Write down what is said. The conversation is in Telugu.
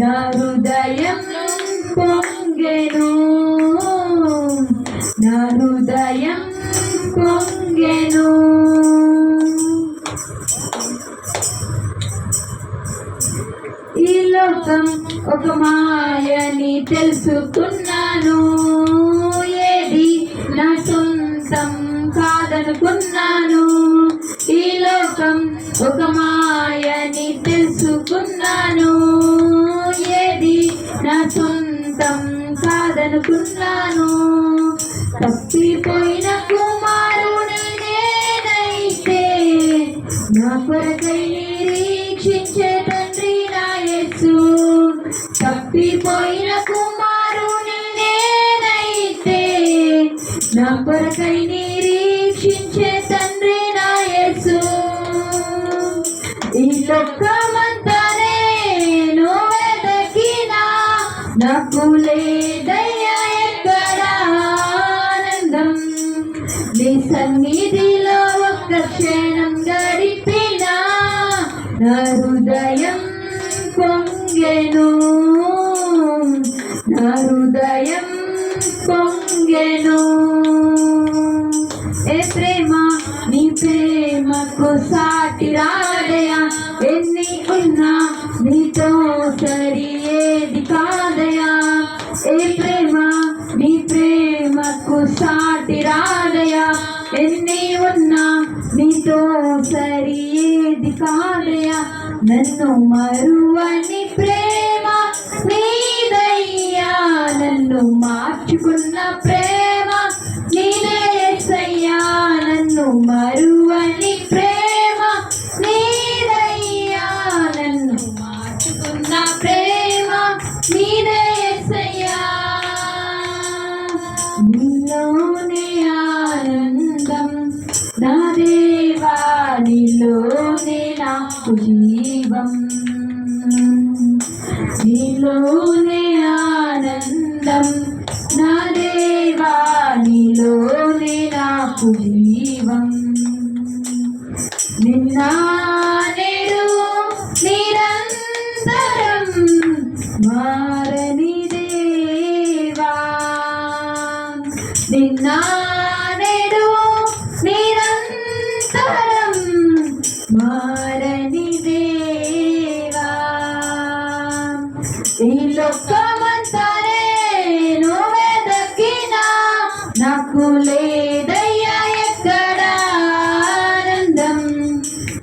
నా హృదయం పొంగెను. నా హృదయం పొంగెను. ఈ లోకం ఒక మాయని తెలుసుకున్నాను. ఏది నా సొంతం కాదనుకున్నాను. కాదనుకున్నాను తప్పిపోయిన కుమారుడు నేనైతే నా కొరకై నిరీక్షించే తండ్రి నా యేసు. తప్పిపోయిన కుమారుడు నేనైతే నా కొరకై నిరీక్షించే తండ్రి నా యేసు. ఈ లోకమంతా నేను వెదకినా నాకు లే నీ సన్నిధిలో ఒక్క క్షణం గడిపినా నా హృదయం పొంగెను. నా హృదయం పొంగెను. ఏ ప్రేమ నీ ప్రేమకు సాటి రాడయా ఎన్ని ఉన్నా నీతో సరి సాటి రాదయా ఎన్ని ఉన్నా నీతో సరి ఏది కాదయా? నన్ను మరువని ప్రేమ నీదయ్యా. నన్ను మార్చుకున్న ప్రేమ నీదే యేసయ్యా నన్ను మరువని నీలోనే ఆనందం. నా దేవా నీలోనే నాకు జీవం. నీలోనే ఆనందం. నా దేవా నీలోనే నాకు జీవం. నిన్న నిరంతరం మా